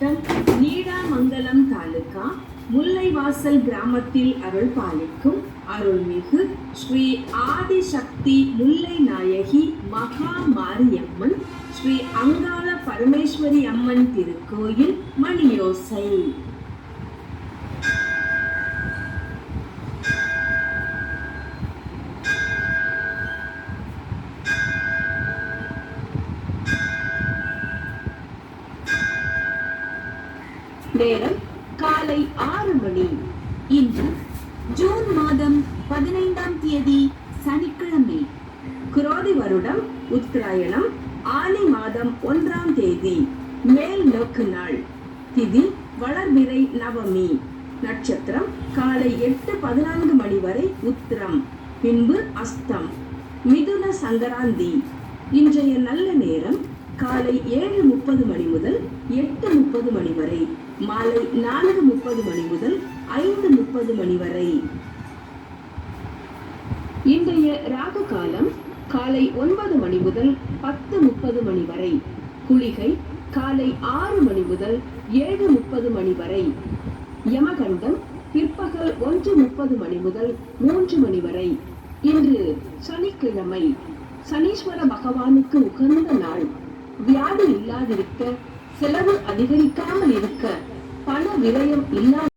மாவட்டம் நீடாமங்கலம் தாலுகா முல்லைவாசல் கிராமத்தில் அருள் பாலிக்கும் அருள்மிகு ஸ்ரீ ஆதிசக்தி முல்லை நாயகி மகா மாரியம்மன் ஸ்ரீ அங்காள பரமேஸ்வரி அம்மன் திருக்கோயில் மணியோசை. நேரம் காலை ஆறு மணி. இன்று ஜூன் மாதம் பதினைந்தாம் தேதி சனிக்கிழமை. குரோதி வருடம் உத்தராயணம் ஆனி மாதம் ஒன்றாம் தேதி மேல் நோக்கு நாள். திதி வளர்விரை நவமி. நட்சத்திரம் காலை எட்டு பதினான்கு மணி வரை உத்திரம் பின்பு அஸ்தம். மிதுன சங்கராந்தி. இன்றைய நல்ல நேரம் காலை ஏழு முப்பது மணி முதல் எட்டு முப்பது மணி வரை. மாலை நான்கு முப்பது மணி முதல் ஐந்து முப்பது மணி வரை. இன்றைய ராகு காலம் காலை ஒன்பது மணி முதல் பத்து முப்பது மணி வரை. குளிகை காலை ஆறு மணி முதல் ஏழு முப்பது மணி வரை. யமகண்டம் பிற்பகல் ஒன்று முப்பது மணி முதல் மூன்று மணி வரை. இன்று சனிக்கிழமை சனீஸ்வர பகவானுக்கு உகந்த நாள். வியாதி இல்லாதிருக்க செலவு அதிகரிக்காமல் இருக்க பண விரயம் இல்லாத